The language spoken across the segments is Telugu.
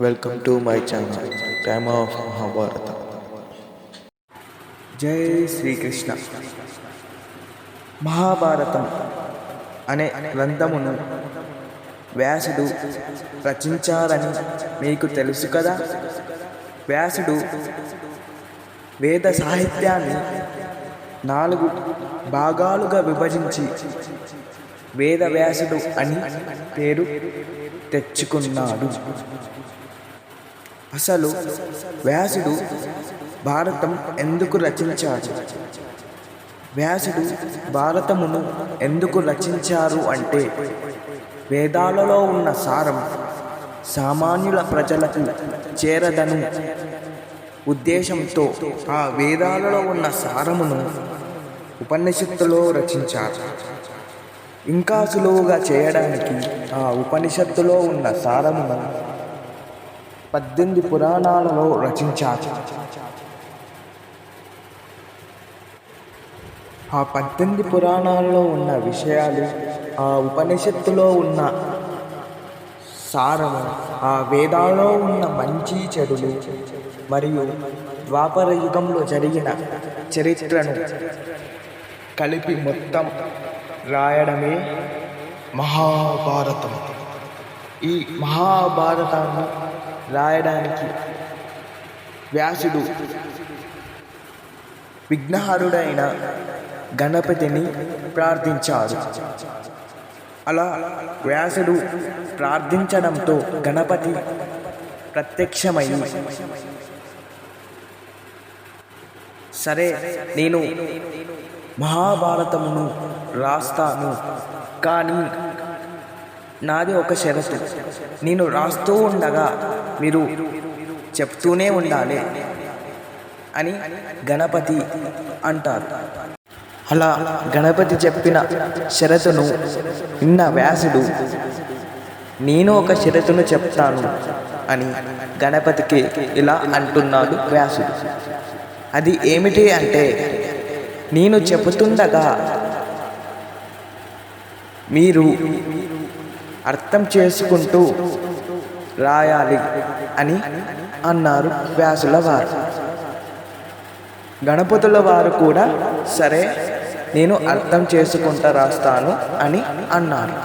వెల్కమ్ టు మై ఛానల్ ప్రేమ ఆఫ్ మహాభారత జై శ్రీకృష్ణ. మహాభారతం అనే గ్రంథమును వ్యాసుడు రచించారని మీకు తెలుసు కదా? వ్యాసుడు వేద సాహిత్యాన్ని నాలుగు భాగాలుగా విభజించి వేద వ్యాసుడు అని పేరు తెచ్చుకున్నాడు. అసలు వ్యాసుడు భారతం ఎందుకు రచించాడు? వ్యాసుడు భారతమును ఎందుకు రచించారు అంటే వేదాలలో ఉన్న సారం సామాన్యుల ప్రజలకు చేరదను ఉద్దేశంతో ఆ వేదాలలో ఉన్న సారమును ఉపనిషత్తులో రచించారు. ఇంకా సులువుగా చేయడానికి ఆ ఉపనిషత్తులో ఉన్న సారమును పద్దెనిమిది పురాణాలలో రచించారు. ఆ పద్దెనిమిది పురాణాలలో ఉన్న విషయాలు ఆ ఉపనిషత్తులో ఉన్న సారము ఆ వేదాల్లో ఉన్న మంచి చెడులు మరియు ద్వాపర యుగంలో జరిగిన చరిత్రను కలిపి మొత్తం రాయడమే మహాభారతం. ఈ మహాభారతాన్ని రాయడానికి వ్యాసుడు విఘ్నహారుడైన గణపతిని ప్రార్థించారు అలా వ్యాసుడు ప్రార్థించడంతో గణపతి ప్రత్యక్షమై సరే నేను మహాభారతమును రాస్తాను కానీ నాది ఒక షరతు. నేను రాస్తూ ఉండగా మీరు చెప్తూనే ఉండాలి అని గణపతి అంటారు. అలా గణపతి చెప్పిన షరతును నిన్న వ్యాసుడు నేను ఒక షరతును చెప్తాను అని గణపతికి ఇలా అంటున్నాడు వ్యాసుడు. అది ఏమిటి అంటే నేను చెబుతుండగా మీరు అర్థం చేసుకుంటూ రాయాలి అని అన్నారు వ్యాసుల వారు. గణపతుల వారు కూడా సరే నేను అర్థం చేసుకుంటా రాస్తాను అని అన్నారు.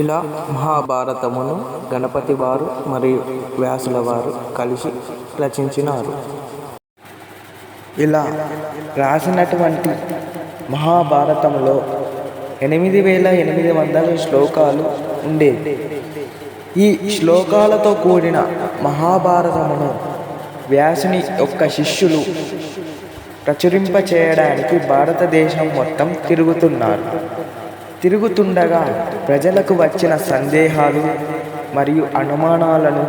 ఇలా మహాభారతమును గణపతి వారు మరియు వ్యాసుల వారు కలిసి రచించినారు. ఇలా రాసినటువంటి మహాభారతంలో ఎనిమిది వేల ఎనిమిది వందల శ్లోకాలు ఉండేవి ఈ శ్లోకాలతో కూడిన మహాభారతమును వ్యాసుని యొక్క శిష్యులు ప్రచురింప చేయడానికి భారతదేశం మొత్తం తిరుగుతున్నారు. తిరుగుతుండగా ప్రజలకు వచ్చిన సందేహాలు మరియు అనుమానాలను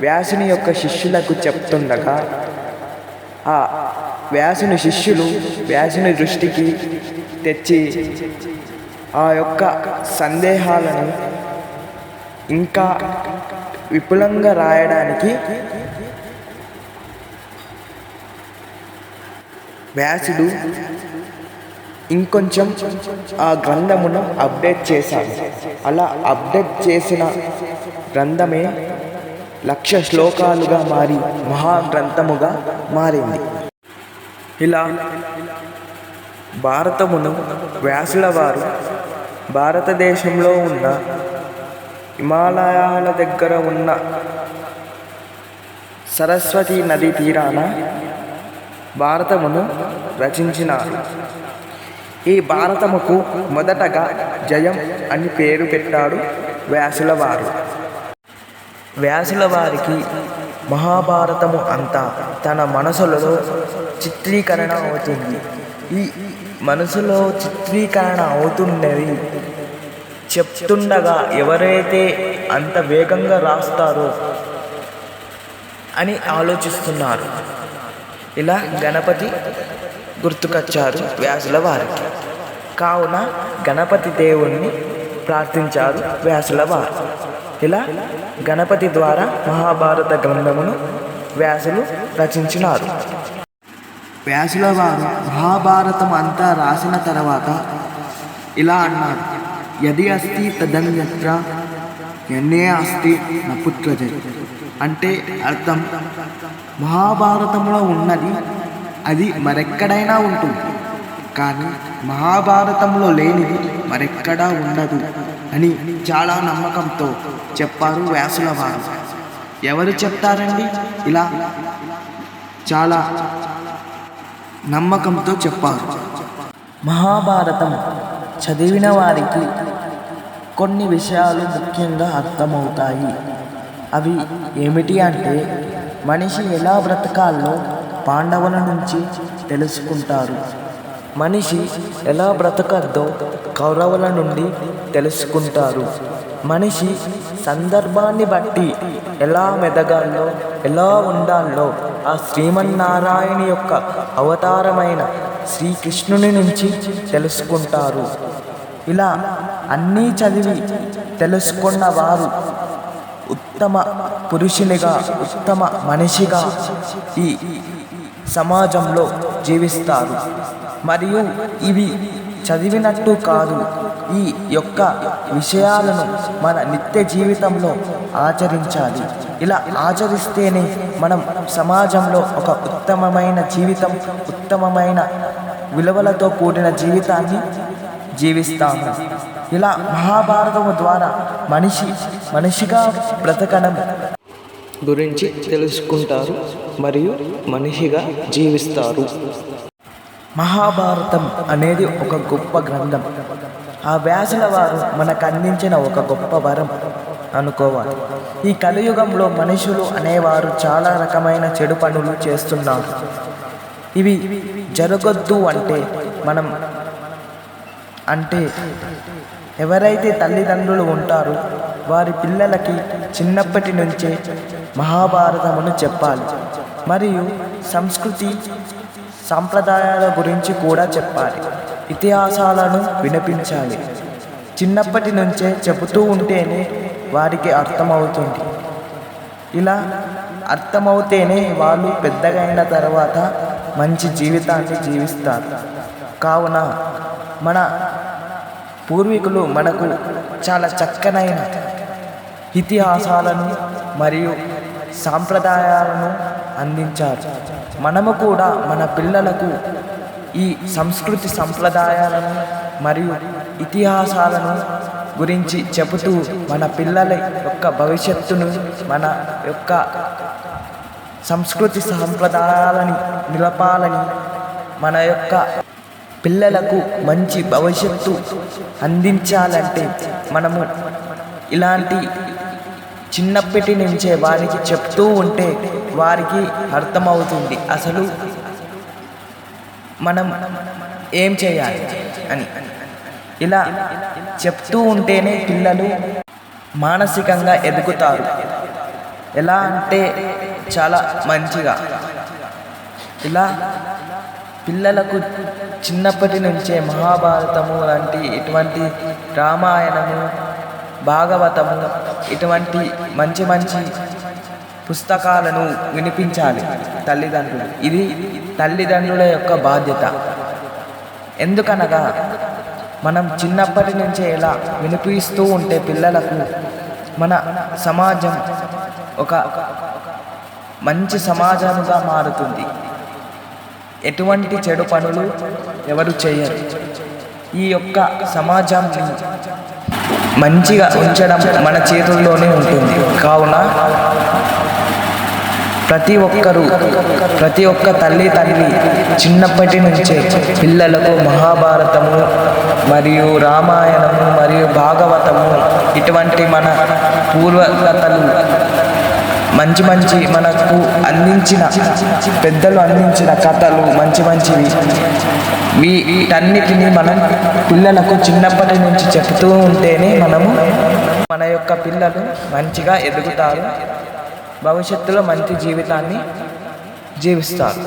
వ్యాసుని యొక్క శిష్యులకు చెప్తుండగా ఆ వ్యాసుని శిష్యులు వ్యాసుని దృష్టికి తెచ్చి ఆ యొక్క సందేహాలను ఇంకా విపులంగా రాయడానికి వ్యాసుడు ఇంకొంచెం ఆ గ్రంథమును అప్డేట్ చేశాడు. అలా అప్డేట్ చేసిన గ్రంథమే లక్ష శ్లోకాలుగా మారి మహాగ్రంథముగా మారింది. ఇలా భారతమును వ్యాసుల వారు భారతదేశంలో ఉన్న హిమాలయాల దగ్గర ఉన్న సరస్వతి నది తీరాన భారతమును రచించినారు. ఈ భారతముకు మొదటగా జయం అని పేరు పెట్టాడు వ్యాసుల వారు వ్యాసుల వారికి మహాభారతము అంతా తన మనసులో చిత్రీకరణ అవుతుంది. ఈ మనసులో చిత్రీకరణ అవుతున్నది. చెప్తుండగా ఎవరైతే అంత వేగంగా రాస్తారో అని ఆలోచిస్తున్నారు. ఇలా గణపతి గుర్తుకొచ్చారు వ్యాసుల వారికి. కావున గణపతి దేవుణ్ణి ప్రార్థించారు వ్యాసుల వారు. ఇలా గణపతి ద్వారా మహాభారత గ్రంథమును వ్యాసులు రచించినారు. వ్యాసుల వారు మహాభారతం అంతా రాసిన తర్వాత ఇలా అన్నారు యది అస్తి తదన్యత్ర ఎన్నే అస్తి నపుత్రజ అంటే అర్థం మహాభారతంలో ఉన్నది అది మరెక్కడైనా ఉంటుంది కానీ మహాభారతంలో లేనిది మరెక్కడా ఉండదు అని చాలా నమ్మకంతో చెప్పారు వ్యాసుల వారు. ఎవరు చెప్తారండి ఇలా? చాలా నమ్మకంతో చెప్పారు. మహాభారతం చదివిన వారికి కొన్ని విషయాలు ముఖ్యంగా అర్థమవుతాయి. అవి ఏమిటి అంటే మనిషి ఎలా బ్రతకాలో పాండవుల నుంచి తెలుసుకుంటారు. మనిషి ఎలా బ్రతకద్దో కౌరవుల నుండి తెలుసుకుంటారు. మనిషి సందర్భాన్ని బట్టి ఎలా మెదగాలో ఎలా ఉండాలో ఆ శ్రీమన్నారాయణ యొక్క అవతారమైన శ్రీకృష్ణుని నుంచి తెలుసుకుంటారు. ఇలా అన్నీ చదివి తెలుసుకున్న వారు ఉత్తమ పురుషునిగా ఉత్తమ మనిషిగా ఈ సమాజంలో జీవిస్తారు. మరియు ఇవి చదివినట్టు కాదు. ఈ యొక్క విషయాలను మన నిత్య జీవితంలో ఆచరించాలి. ఇలా ఆచరిస్తేనే మనం సమాజంలో ఒక ఉత్తమమైన జీవితం ఉత్తమమైన విలువలతో కూడిన జీవితాన్ని జీవిస్తాము. ఇలా మహాభారతము ద్వారా మనిషి మనిషిగా బ్రతకడం గురించి తెలుసుకుంటారు మరియు మనిషిగా జీవిస్తారు. మహాభారతం అనేది ఒక గొప్ప గ్రంథం. ఆ వ్యాసుల వారు మనకు అందించిన ఒక గొప్ప వరం. అనుకోవాలి. ఈ కలియుగంలో మనుషులు అనేవారు చాలా రకమైన చెడు పనులు చేస్తున్నారు. ఇవి జరగొద్దు అంటే మనం అంటే ఎవరైతే తల్లిదండ్రులు ఉంటారో వారి పిల్లలకి చిన్నప్పటి నుంచే మహాభారతమును చెప్పాలి. మరియు సంస్కృతి సాంప్రదాయాల గురించి కూడా చెప్పాలి. ఇతిహాసాలను వినిపించాలి. చిన్నప్పటి నుంచే చెబుతూ ఉంటేనే వారికి అర్థమవుతుంది. ఇలా అర్థమవుతేనే వాళ్ళు పెద్దగైన తర్వాత మంచి జీవితాన్ని జీవిస్తారు. కావున మన పూర్వీకులు మనకు చాలా చక్కనైన ఇతిహాసాలను మరియు సాంప్రదాయాలను అందించారు. మనము కూడా మన పిల్లలకు ఈ సంస్కృతి సంప్రదాయాలను మరియు ఇతిహాసాలను గురించి చెబుతూ మన పిల్లల యొక్క భవిష్యత్తును మన యొక్క సంస్కృతి సంప్రదాయాలని నిలపాలని మన యొక్క పిల్లలకు మంచి భవిష్యత్తు అందించాలంటే మనము ఇలాంటి చిన్నప్పటి నుంచే వారికి చెప్తూ ఉంటే వారికి అర్థమవుతుంది. అసలు మనం ఏం చేయాలి అని. ఇలా చెప్తూ ఉంటేనే పిల్లలు మానసికంగా ఎదుగుతారు. ఎలా అంటే చాలా మంచిగా. ఇలా పిల్లలకు చిన్నప్పటి నుంచే మహాభారతము లాంటి ఇటువంటి రామాయణము భాగవతము ఇటువంటి మంచి మంచి పుస్తకాలను వినిపించాలి తల్లిదండ్రులు. ఇది తల్లిదండ్రుల యొక్క బాధ్యత. ఎందుకనగా మనం చిన్నప్పటి నుంచే ఇలా వినిపిస్తూ ఉంటే పిల్లలకు మన సమాజం ఒక మంచి సమాజముగా మారుతుంది. ఎటువంటి చెడు పనులు ఎవరు చేయరు. ఈ యొక్క సమాజాన్ని మంచిగా ఉంచడం మన చేతుల్లోనే ఉంటుంది. కావున ప్రతి ఒక్కరూ ప్రతి ఒక్క తల్లి తండ్రి చిన్నప్పటి నుంచే పిల్లలకు మహాభారతము మరియు రామాయణము మరియు భాగవతము ఇటువంటి మన పూర్వకథలు మంచి మంచి మనకు అందించిన పెద్దలు అందించిన కథలు మంచి మంచివి. వీటన్నిటిని మనం పిల్లలకు చిన్నప్పటి నుంచి చెప్తూ ఉంటేనే మనము మన యొక్క పిల్లలు మంచిగా ఎదుగుతారు. భవిష్యత్తులో మంచి జీవితాన్ని జీవిస్తారు.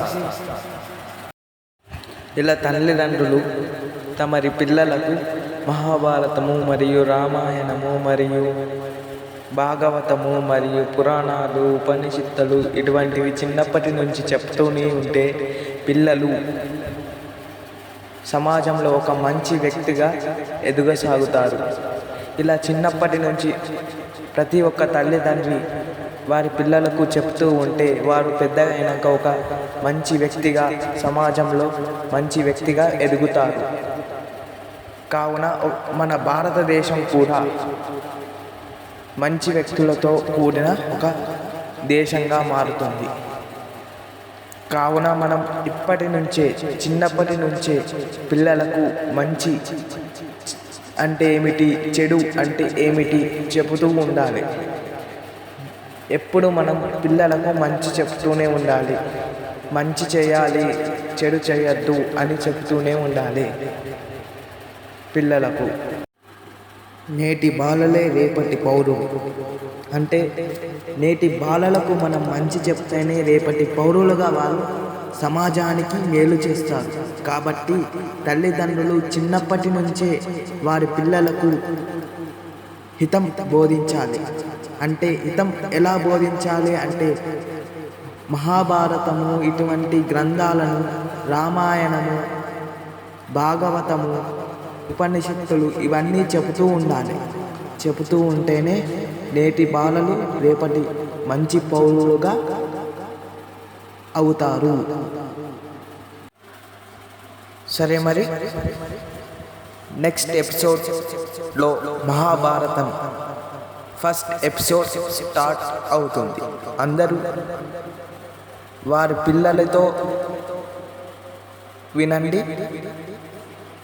ఇలా తల్లిదండ్రులు తమరి పిల్లలకు మహాభారతము మరియు రామాయణము మరియు భాగవతము మరియు పురాణాలు ఉపనిషత్తులు ఇటువంటివి చిన్నప్పటి నుంచి చెప్తూనే ఉంటే పిల్లలు సమాజంలో ఒక మంచి వ్యక్తిగా ఎదుగసాగుతారు. ఇలా చిన్నప్పటి నుంచి ప్రతి ఒక్క తల్లిదండ్రి వారి పిల్లలకు చెప్తూ ఉంటే వారు పెద్దగా అయినాక ఒక మంచి వ్యక్తిగా సమాజంలో మంచి వ్యక్తిగా ఎదుగుతారు. కావున మన భారతదేశం కూడా మంచి వ్యక్తులతో కూడిన ఒక దేశంగా మారుతుంది. కావున మనం ఇప్పటి నుంచే చిన్నప్పటి నుంచే పిల్లలకు మంచి అంటే ఏమిటి చెడు అంటే ఏమిటి చెబుతూ ఉండాలి. ఎప్పుడు మనం పిల్లలకు మంచి చెప్తూనే ఉండాలి. మంచి చేయాలి చెడు చేయొద్దు అని చెప్తూనే ఉండాలి పిల్లలకు. నేటి బాలలే రేపటి పౌరులు. అంటే నేటి బాలలకు మనం మంచి చెప్తేనే రేపటి పౌరులుగా వాళ్ళు సమాజానికి మేలు చేస్తారు. కాబట్టి తల్లిదండ్రులు చిన్నప్పటి నుంచే వారి పిల్లలకు హితం బోధించాలి. అంటే హితం ఎలా బోధించాలి అంటే మహాభారతము ఇటువంటి గ్రంథాలను రామాయణము భాగవతము ఉపనిషత్తులు ఇవన్నీ చెబుతూ ఉండాలి. చెబుతూ ఉంటేనే నేటి బాలలు రేపటి మంచి పౌరులుగా అవుతారు. సరే మరి నెక్స్ట్ ఎపిసోడ్లో మహాభారతం. ఫస్ట్ ఎపిసోడ్ స్టార్ట్ అవుతుంది. అందరూ వారి పిల్లలతో వినండి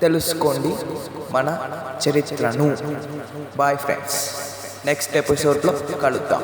తెలుసుకోండి మన చరిత్రను. బాయ్ ఫ్రెండ్స్ నెక్స్ట్ ఎపిసోడ్లో కలుద్దాం.